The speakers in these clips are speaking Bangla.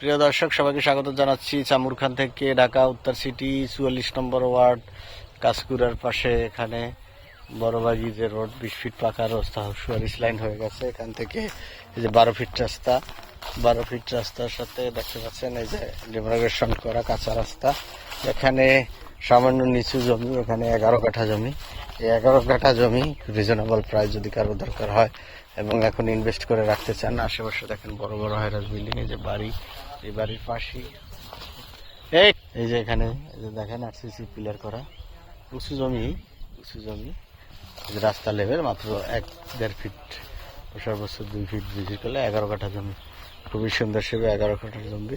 প্রিয় দর্শক, সবাইকে স্বাগত জানাচ্ছি চামুরখান থেকে, ঢাকা, উত্তর সিটি, চুয়াল্লিশ নম্বর ওয়ার্ড কাসকুরার পাশে এখানে বড়বাগি যে রোড, বিশ ফিট পাকা রাস্তা, সুয়ারিশ লাইন হয়ে গেছে এখান থেকে। এই যে বারো ফিট রাস্তা, বারো ফিট রাস্তার সাথে দেখতে পাচ্ছেন এই যে ডেমোগ্রেশন করা কাঁচা রাস্তা। এখানে সামান্য নিচু জমি, এখানে এগারো কাঠা জমি। এই এগারো কাঠা জমি রিজনেবল প্রাইস যদি কারও দরকার হয় এবং এখন ইনভেস্ট করে রাখতে চান, আশেপাশে দেখেন বড় বড় হাইরাস বিল্ডিং এই যে বাড়ি এই বাড়ির পাশেই এই যে এখানে দেখেন আরসিসি পিলার করা। উঁচু জমি উঁচু জমি। রাস্তা লেভেল মাত্র এক, দেড় ফিট সর্বোচ্চ দুই ফিট বেশি করলে এগারো কাঠা জমি। খুবই সুন্দর সেবে, এগারো কাঠা জমি।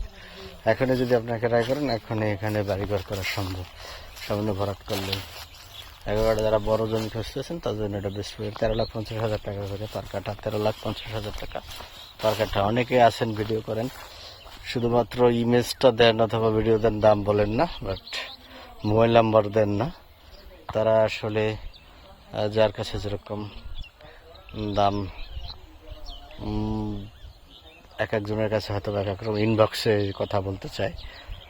এখনই যদি আপনাকে ট্রাই করেন, এখনই এখানে বাড়িঘর করা সম্ভব। সামনে ভরাট করলে এগারোটা যারা বড় জমি খুঁজতেছেন, তার জন্য এটা বেশ তেরো লাখ পঞ্চাশ হাজার টাকা করে পার কাঠা, তেরো লাখ পঞ্চাশ হাজার টাকা পার কাঠা। অনেকে আছেন ভিডিও করেন। শুধুমাত্র ইমেজটা দেন অথবা ভিডিও দেন, দাম বলেন না বাট মোবাইল নাম্বার দেন না। তারা আসলে যার কাছে যেরকম দাম এক একজনের কাছে হয়তো এক এক রকম ইনবক্সে কথা বলতে চায়।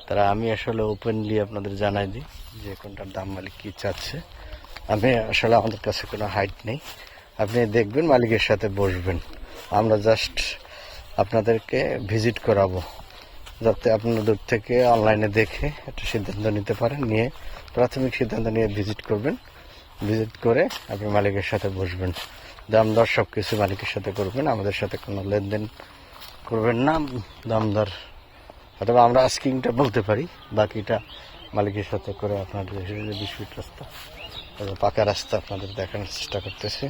তারা, আমি আসলে ওপেনলি আপনাদের জানাই দিই যে কোনটার দাম মালিক কী চাচ্ছে। আমি আসলে আমাদের কাছে কোনো হাইট নেই। আপনি দেখবেন মালিকের সাথে বসবেন। আমরা জাস্ট আপনাদেরকে ভিজিট করাবো। যাতে আপনারা দূর থেকে অনলাইনে দেখে একটা সিদ্ধান্ত নিতে পারেন, নিয়ে প্রাথমিক সিদ্ধান্ত নিয়ে ভিজিট করবেন। ভিজিট করে আপনি মালিকের সাথে বসবেন। দাম দর সব কিছু মালিকের সাথে করবেন, আমাদের সাথে কোনো লেনদেন করবেন না। দাম দর অথবা আমরা আস্কিংটা বলতে পারি, বাকিটা মালিকের সাথে করে আপনাদের বিশ ফিট রাস্তা, পাকা রাস্তা আপনাদের দেখানোর চেষ্টা করতেছি।